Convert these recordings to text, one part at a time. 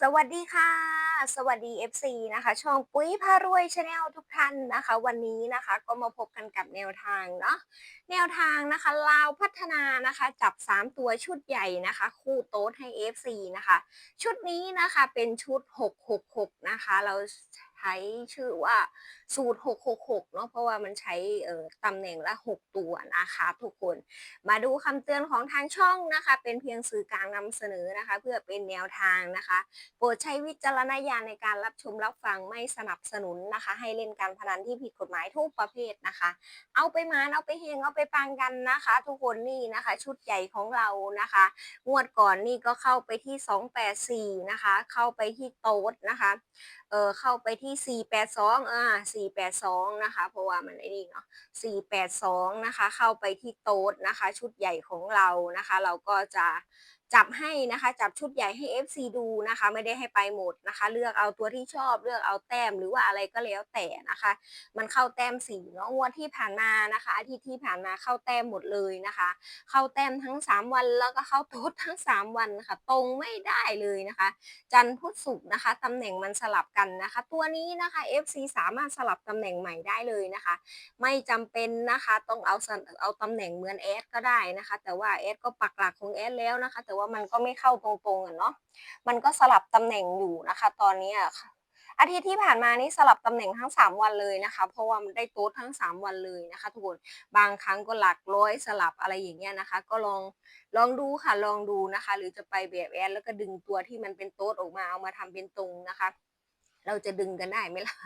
สวัสดีค่ะ สวัสดี FC นะคะ ช่องปุ้ยพารวยชาแนลทุกท่านนะคะ วันนี้นะคะก็มาพบกันกับแนวทางเนาะแนวทางนะคะลาวพัฒนานะคะจับ 3 ตัวชุดใหญ่นะคะ คู่โต๊ดให้ FC นะคะ ชุดนี้นะคะเป็นชุด 666 นะคะ เรา ช้ชื่อว่าสูตร 666 เนาะเพราะว่ามันใช้ตำแหน่งละ 6 ตัวนะคะทุกคน มาดูคำเตือนของทางช่องนะคะ เป็นเพียงสื่อกลางนำเสนอนะคะ เพื่อเป็นแนวทางนะคะ โปรดใช้วิจารณญาณในการรับชมรับฟังไม่สนับสนุนนะคะ ให้เล่นการพนันที่ผิดกฎหมายทุกประเภทนะคะ เอาไปมานเอาไปเฮงเอาไปปังกันนะคะ ทุกคนนี่นะคะ ชุดใหญ่ของเรานะคะ งวดก่อนนี่ก็เข้าไปที่ 284 นะคะ เข้าไปที่โต๊ดนะคะเออเข้าไปที่482อ่า482นะคะ เพราะว่ามันไอ้นี่เนาะ482นะคะ เข้าไปที่โต๊ดนะคะ ชุดใหญ่ของเรานะคะ เราก็จะ จับให้นะคะ จับชุดใหญ่ให้ FC ดูนะคะ ไม่ได้ให้ไปหมดนะคะ เลือกเอาตัวที่ชอบเลือกเอาแต้มหรือว่าอะไรก็แล้วแต่นะคะ มันเข้าแต้มสีเนาะงวดที่ผ่านมานะคะ อาทิตย์ที่ผ่านมาเข้าแต้มหมดเลยนะคะ เข้าแต้มทั้ง 3 วันแล้วก็เข้าโต๊ดทั้ง 3 วันค่ะ ตรงไม่ได้เลยนะคะ จันทร์พุธศุกร์นะคะตำแหน่งมันสลับกันนะคะ ตัวนี้นะคะ FC สามารถสลับตำแหน่งใหม่ได้เลยนะคะ ไม่จำเป็นนะคะต้องเอาเอาตำแหน่งเหมือนแอดก็ได้นะคะ แต่ว่าแอดก็ปักหลักของแอดแล้วนะคะ แต่ว่ามันก็ไม่เข้าตรงๆอะเนาะมันก็สลับตำแหน่งอยู่นะคะ ตอนนี้อะค่ะอาทิตย์ที่ผ่านมานี่สลับตำแหน่งทั้ง 3 วันเลยนะคะ เพราะว่ามันได้โต๊ดทั้ง 3 วันเลยนะคะทุกคนบางครั้งก็หลักร้อยสลับอะไรอย่างเงี้ยนะคะ ก็ลองลองดูค่ะลองดูนะคะ หรือจะไปแบบแอนแล้วก็ดึงตัวที่มันเป็นโต๊ดออกมาเอามาทำเป็นตรงนะคะ เราจะดึงกันได้ไหมล่ะ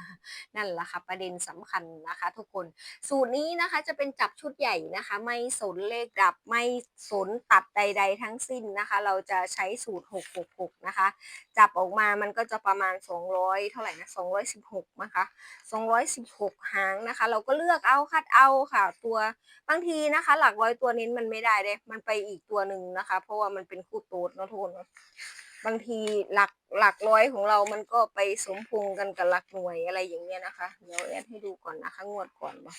นั่นแหละค่ะประเด็นสำคัญนะคะ ทุกคนสูตรนี้นะคะจะเป็นจับชุดใหญ่นะคะ ไม่สนเลขดับไม่สนตัดใด ๆ ทั้งสิ้นนะคะ เราจะใช้สูตร 666 นะคะ จับออกมามันก็จะประมาณ 200 เท่าไหร่นะ 216 นะคะ 216 หางนะคะ เราก็เลือกเอาคัดเอาค่ะ ตัวบางทีนะคะ หลักร้อยตัวเน้นมันไม่ได้เลยมันไปอีกตัวหนึ่งนะคะ เพราะว่ามันเป็นคู่โต๊ดเนาะทุกคน บางทีหลักหลักร้อยของเรามันก็ไปสมพงกันกับหลักหน่วยอะไรอย่างเงี้ยนะคะ เดี๋ยวแอดให้ดูก่อนนะคะ งวดก่อนเนาะ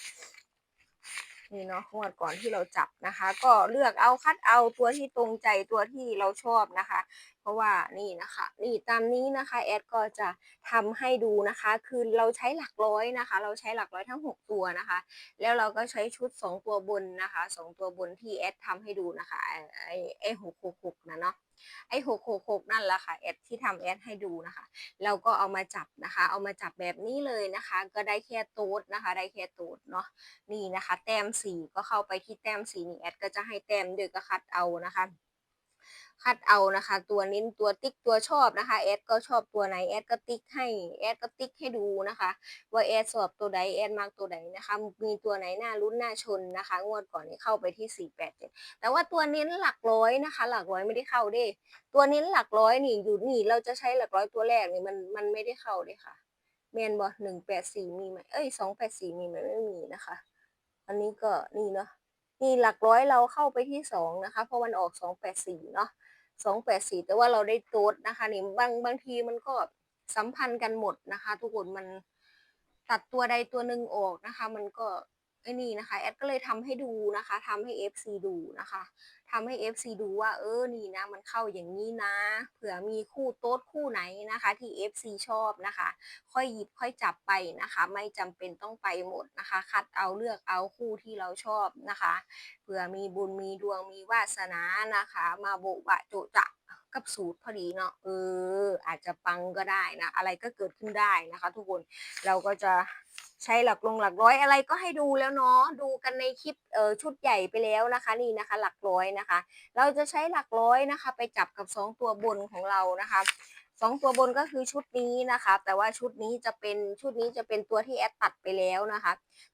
นี่เนาะงวดก่อนที่เราจับนะคะ ก็เลือกเอาคัดเอาตัวที่ตรงใจตัวที่เราชอบนะคะ ราะว่านี่นะคะ นี่ตามนี้นะคะแอดก็จะทำให้ดูนะคะ คือเราใช้หลักร้อยนะคะ เราใช้หลักร้อยทั้ง 6 ตัวนะคะ แล้วเราก็ใช้ชุด 2 ตัวบนนะคะ 2 ตัวบนที่แอดทำให้ดูนะคะไอ้ไอ้หกหกหกนะเนาะไอ้หกหกหกนั่นแหละค่ะแอดที่ทำแอดให้ดูนะคะ เราก็เอามาจับนะคะ เอามาจับแบบนี้เลยนะคะ ก็ได้แค่โต๊ดนะคะ ได้แค่โต๊ดเนาะนี่นะคะ แต้มสีก็เข้าไปที่แต้มสีนี่แอดก็จะให้แต้มเดือก็คัดเอานะคะ คัดเอานะคะ ตัวเน้นตัวติ๊กตัวชอบนะคะแอดก็ชอบตัวไหนแอดก็ติ๊กให้แอดก็ติ๊กให้ดูนะคะ ว่าแอดสอบตัวใดแอดมากตัวใดนะคะมีตัวไหนหน่าลุ้นน่าชนนะคะ งวดก่อนนี้เข้าไปที่ 487 แต่ว่าตัวเน้นหลักร้อยนะคะ หลักร้อยไม่ได้เข้าเด้ ตัวเน้นหลักร้อยนี่อยู่นี่เราจะใช้หลักร้อยตัวแรกนี่มันมันไม่ได้เข้าเลยค่ะเมนบอหนึ่งแปดสี่มีไหมเอ้ยสองแปดสี่มีไหมไม่มีนะคะ อันนี้ก็นี่เนาะนี่หลักร้อยเราเข้าไปที่สองนะคะ เพราะมันออกสองแปดสี่เนาะ สองแปดสี่แต่ว่าเราได้โต๊ดนะคะนี่บางบางทีมันก็สัมพันธ์กันหมดนะคะ ทุกคนมันตัดตัวใดตัวหนึ่งออกนะคะ มันก็ อ้นี่นะคะแอดก็เลยทำให้ดูนะคะทำให้ FC ดูนะคะทำให้ FC ดูว่าเออนี่นะ มันเข้าอย่างนี้นะ เผื่อมีคู่โต๊ดคู่ไหนนะคะ ที่ FC ชอบนะคะ ค่อยหยิบค่อยจับไปนะคะ ไม่จำเป็นต้องไปหมดนะคะ คัดเอาเลือกเอาคู่ที่เราชอบนะคะ เผื่อมีบุญมีดวงมีวาสนานะคะ มาโบะบะโจจะ กับสูตรพอดีเนาะเออ อาจจะปังก็ได้นะ อะไรก็เกิดขึ้นได้นะคะ ทุกคนเราก็จะใช้หลักลงหลักร้อยอะไรก็ให้ดูแล้วเนาะดูกันในคลิปเออชุดใหญ่ไปแล้วนะคะนี่นะคะ หลักร้อยนะคะ เราจะใช้หลักร้อยนะคะ ไปจับกับ 2 ตัวบนของเรานะคะสองตัวบนก็คือชุดนี้นะคะ แต่ว่าชุดนี้จะเป็นชุดนี้จะเป็นตัวที่แอดตัดไปแล้วนะคะ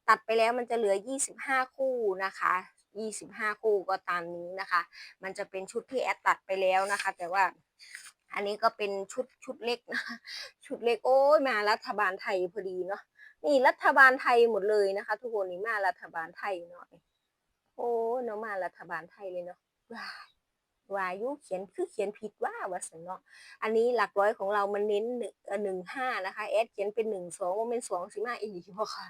ตัดไปแล้วมันจะเหลือ 25 คู่นะคะ 25 คู่ก็ตามนี้นะคะ มันจะเป็นชุดที่แอดตัดไปแล้วนะคะ แต่ว่าอันนี้ก็เป็นชุดชุดเล็กนะชุดเล็กโอ้ยมารัฐบาลไทยพอดีเนาะนี่รัฐบาลไทยหมดเลยนะคะ ทุกคนนี่มารัฐบาลไทยหน่อย โอ้เนาะมารัฐบาลไทยเลยเนาะ วายุเขียนคือเขียนผิดว่าว่าสันเนาะอันนี้หลักร้อยของเรามันเน้นหนึ่งห้านะคะแอดเขียนเป็นหนึ่งสองว่าเป็นสองสิมาอีกพอค่ะ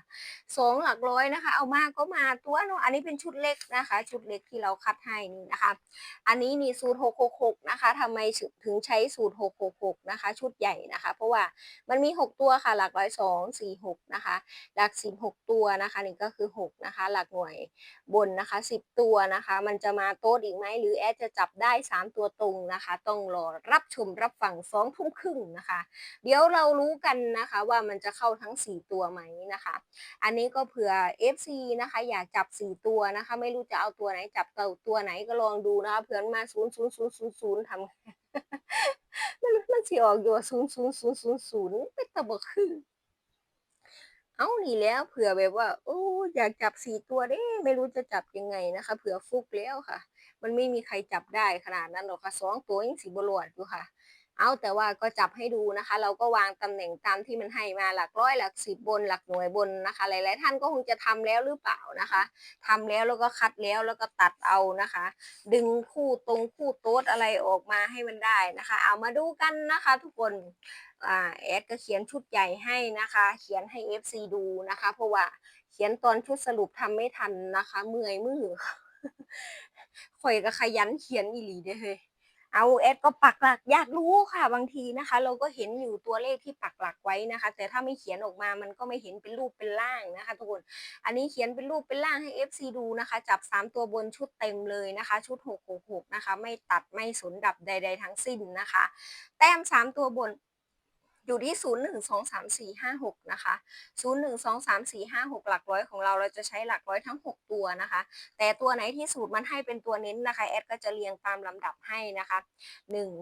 สองหลักร้อยนะคะ เอามาก็มาตัวเนาะอันนี้เป็นชุดเล็กนะคะ ชุดเล็กที่เราคัดให้นี่นะคะ อันนี้นี่สูตรหกหกหกนะคะทำไมถึงใช้สูตรหกหกหกนะคะ ชุดใหญ่นะคะ เพราะว่ามันมีหกตัวค่ะ หลักร้อยสองสี่หกนะคะ หลักสิบหกตัวนะคะนี่ก็คือหกนะคะ หลักหน่วยบนนะคะสิบตัวนะคะ มันจะมาโต๊ดอีกไหมหรือแอดจะจับได้สามตัวตรงนะคะ ต้องรอรับชมรับฟังสองทุ่มครึ่งนะคะ เดี๋ยวเรารู้กันนะคะว่ามันจะเข้าทั้งสี่ตัวไหมนะคะ อันนี้ก็เผื่อ FC นะคะ อยากจับสี่ตัวนะคะ ไม่รู้จะเอาตัวไหนจับตัวตัวไหนก็ลองดูนะคะเผื่อมาศูนย์ศูนย์ศูนย์ศูนย์ศูนย์ทำมันมันสิออกอยู่ศูนย์ศูนย์ศูนย์ศูนย์ศูนย์เป็นตะบกคือเอานี่แล้วเผื่อแบบว่า โอ้อยากจับสี่ตัวเด้ ไม่รู้จะจับยังไงนะคะ เผื่อฟุกแล้วค่ะ มันไม่มีใครจับได้ขนาดนั้นหรอกค่ะสองตัวยังสีบรวดอยู่ค่ะ เอาแต่ว่าก็จับให้ดูนะคะ เราก็วางตำแหน่งตามที่มันให้มาหลักร้อยหลักสิบบนหลักหน่วยบนนะคะ หลาย ๆ ท่านก็คงจะทำแล้วหรือเปล่านะคะทำแล้วแล้วก็คัดแล้วแล้วก็ตัดเอานะคะ ดึงคู่ตรงคู่โต๊ดอะไรออกมาให้มันได้นะคะ เอามาดูกันนะคะ ทุกคนอแอดก็เขียนชุดใหญ่ให้นะคะ เขียนให้ FC ดูนะคะ เพราะว่าเขียนตอนชุดสรุปทำไม่ทันนะคะ เมื่อยมือ ข่อยก็ขยันเขียนอีหลีเด้เฮ้ยเอาแอดก็ปักหลักอยากรู้ค่ะบางทีนะคะ เราก็เห็นอยู่ตัวเลขที่ปักหลักไว้นะคะ แต่ถ้าไม่เขียนออกมามันก็ไม่เห็นเป็นรูปเป็นร่างนะคะ ทุกคนอันนี้เขียนเป็นรูปเป็นร่างให้ FC ดูนะคะ จับ 3 ตัวบนชุดเต็มเลยนะคะ ชุด 666 นะคะ ไม่ตัดไม่สนดับใด ๆ ทั้งสิ้นนะคะ แต้ม 3 ตัวบน อยู่ที่ 0 1 2 3 4 5 6 นะคะ 0 1 2 3 4 5 6 หลักร้อยของเราเราจะใช้หลักร้อยทั้ง 6 ตัวนะคะ แต่ตัวไหนที่สูตรมันให้เป็นตัวเน้นนะคะแอดก็จะเรียงตามลำดับให้นะคะ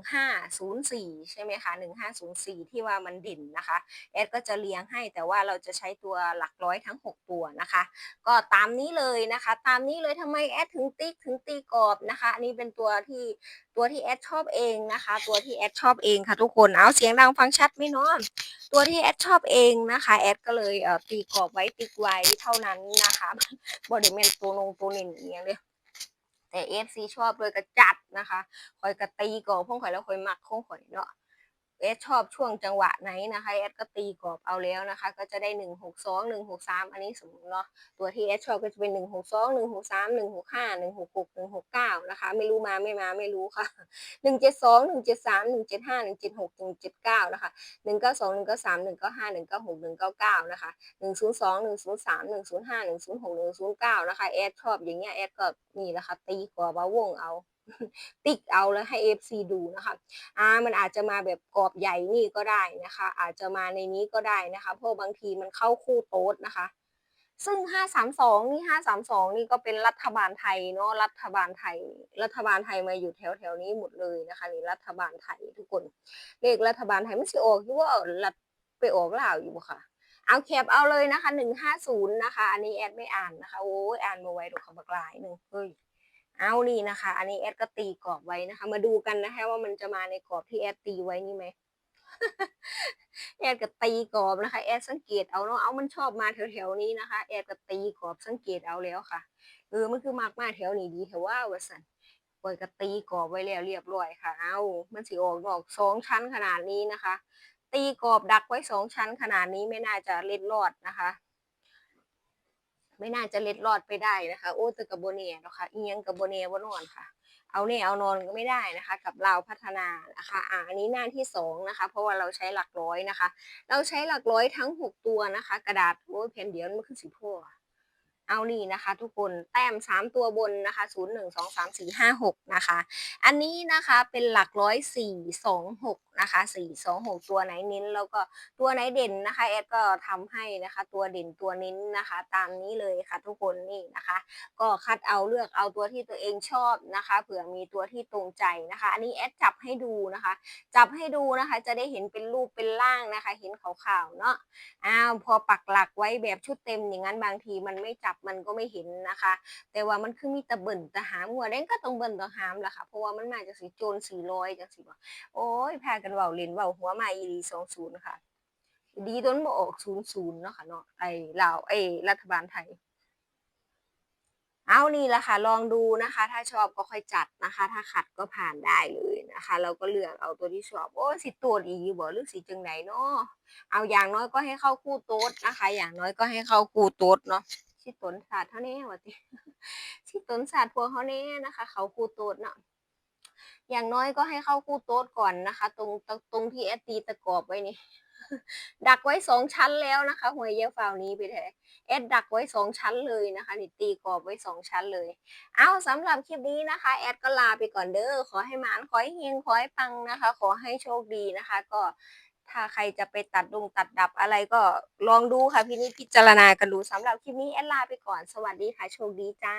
1504 ใช่ไหมคะ 1504 ที่ว่ามันดิ่นนะคะแอดก็จะเรียงให้แต่ว่าเราจะใช้ตัวหลักร้อยทั้ง 6 ตัวนะคะ ก็ตามนี้เลยนะคะ ตามนี้เลยทำไมแอดถึงติ๊กถึงตีกรอบนะคะอันนี้เป็นตัวที่ตัวที่แอดชอบเองนะคะ ตัวที่แอดชอบเองค่ะทุกคนเอาเสียงดังฟังชัดไหมเนาะตัวที่แอดชอบเองนะคะแอดก็เลยเอ่อตีกรอบไว้ติ๊กไว้เท่านั้นนะคะบริเวณตัวนงตัวเน่นอย่างเงี้ยเลยแต่เอฟซีชอบเลยกระจัดนะคะคอยกระตีกรอบพวกข่อยแล้วคอยมักของข่อยเนาะ เอสชอบช่วงจังหวะไหนนะคะเอสก็ตีกรอบเอาแล้วนะคะ ก็จะได้หนึ่งหกสองหนึ่งหกสามอันนี้สมมติเนาะตัวที่เอสชอบก็จะเป็นหนึ่งหกสองหนึ่งหกสามหนึ่งหกห้าหนึ่งหกหกหนึ่งหกเก้านะคะ ไม่รู้มาไม่มาไม่รู้ค่ะหนึ่งเจ็ดสองหนึ่งเจ็ดสามหนึ่งเจ็ดห้าหนึ่งเจ็ดหกหนึ่งเจ็ดเก้านะคะหนึ่งเก้าสองหนึ่งเก้าสามหนึ่งเก้าห้าหนึ่งเก้าหกหนึ่งเก้าเก้านะคะหนึ่งศูนย์สองหนึ่งศูนย์สามหนึ่งศูนย์ห้าหนึ่งศูนย์หกหนึ่งศูนย์เก้านะคะแอดชอบอย่างเงี้ยแอดก็นี่แหละค่ะตีกรอบาวงเอา ติ๊กเอาแล้วให้ FC ดูนะคะอ่ามันอาจจะมาแบบกรอบใหญ่นี่ก็ได้นะคะ อาจจะมาในนี้ก็ได้นะคะ เพราะบางทีมันเข้าคู่โต๊ดนะคะ ซึ่ง 532 นี่ 532 นี่ก็เป็นรัฐบาลไทยเนาะรัฐบาลไทย รัฐบาลไทยมาอยู่แถวแถวนี้หมดเลยนะคะนี่รัฐบาลไทยทุกคนเลขรัฐบาลไทยมันสิออกอยู่ว่ารัฐไปออกลาวอยู่ค่ะเอาแคปเอาเลยนะคะ 150 นะคะ อันนี้แอดไม่อ่านนะคะโอ้ยอ่านมาไว้ดอกคำบักลายหนึ่งเฮ้ย เอานี่นะคะ อันนี้แอดก็ตีกรอบไว้นะคะ มาดูกันนะคะ ว่ามันจะมาในกรอบที่แอดตีไว้นี่ไหมแอดก็ตีกรอบนะคะ แอดสังเกตเอาเนาะเอามันชอบมาแถวๆนี้นะคะ แอดก็ตีกรอบสังเกตเอาแล้วค่ะเออมันคือมากมาแถวนี้ดีแต่ว่าวสันปล่อยก็ตีกรอบไว้แล้วเรียบร้อยค่ะ เอามันสิออกดอกสองชั้นขนาดนี้นะคะ ตีกรอบดักไว้สองชั้นขนาดนี้ไม่น่าจะเล็ดรอดนะคะ ไม่น่าจะเล็ดรอดไปได้นะคะ โอ้ตะกับโบเนียนะคะเอียงกับโบเน่ว่านอนค่ะ เอาเนี่ยเอานอนก็ไม่ได้นะคะ กับเราพัฒนานะคะอ่าอันนี้หน้าที่สองนะคะ เพราะว่าเราใช้หลักร้อยนะคะ เราใช้หลักร้อยทั้งหกตัวนะคะ กระดาษโอ้ยเพนเดียวมันคือสีพ่อ เอานี่นะคะ ทุกคนแต้มสามตัวบนนะคะศูนย์หนึ่งสองสามสี่ห้าหกนะคะ อันนี้นะคะเป็นหลักร้อยสี่สองหกนะคะสี่สองหกตัวไหนเน้นแล้วก็ตัวไหนเด่นนะคะแอดก็ทำให้นะคะ ตัวเด่นตัวเน้นนะคะ ตามนี้เลยค่ะทุกคนนี่นะคะ ก็คัดเอาเลือกเอาตัวที่ตัวเองชอบนะคะ เผื่อมีตัวที่ตรงใจนะคะ อันนี้แอดจับให้ดูนะคะ จับให้ดูนะคะ จะได้เห็นเป็นรูปเป็นร่างนะคะ เห็นขาวๆเนาะอ้าวพอปักหลักไว้แบบชุดเต็มอย่างนั้นบางทีมันไม่จับมันก็ไม่เห็นนะคะ แต่ว่ามันคือมีตะเบิ่นตะหามหัวแดงก็ต้องเบิ่นตะหามแหละค่ะเพราะว่ามันมาจากสีโจรสีลอยจากสีว่าโอ้ยพากันเว้าเล่นเว้าหัวมาอีรีสองศูนย์ค่ะ ดีต้นบ่ออกศูนย์ศูนย์เนาะค่ะเนาะไอ้ลาวไอ้รัฐบาลไทยเอานี่แหละค่ะลองดูนะคะ ถ้าชอบก็ค่อยจัดนะคะ ถ้าขัดก็ผ่านได้เลยนะคะ เราก็เลือกเอาตัวที่ชอบโอ้สิโต๊ดอีหลีบ่หรือสิจั่งใดเนาะเอาอย่างน้อยก็ให้เข้าคู่โต๊ดนะคะ อย่างน้อยก็ให้เข้าคู่โต๊ดเนาะ สิตนศาสตร์เฮาแหน่ว่าติสิตนศาสตร์พวกเฮาแหน่นะคะ เขาคูโตดเนาะอย่างน้อยก็ให้เข้าคู่โต๊ดก่อนนะคะ ตรงตรงที่แอดตีตะกอบไว้นี่ ดักไว้2ชั้นแล้วนะคะหวยอย่าฟ้าวนี้ไปแท้แอดดักไว้2ชั้นเลยนะคะนี่ตีกรอบไว้2ชั้นเลย เอ้าวสำหรับคลิปนี้นะคะ แอดก็ลาไปก่อนเด้อขอให้หมานขอให้เฮงขอให้ปังนะคะ ขอให้โชคดีนะคะ ก็ ถ้าใครจะไปตัดดงตัดดับอะไรก็ลองดูค่ะพี่นี่พิจารณากันดูสำหรับคลิปนี้แอดลาไปก่อนสวัสดีค่ะโชคดีจ้า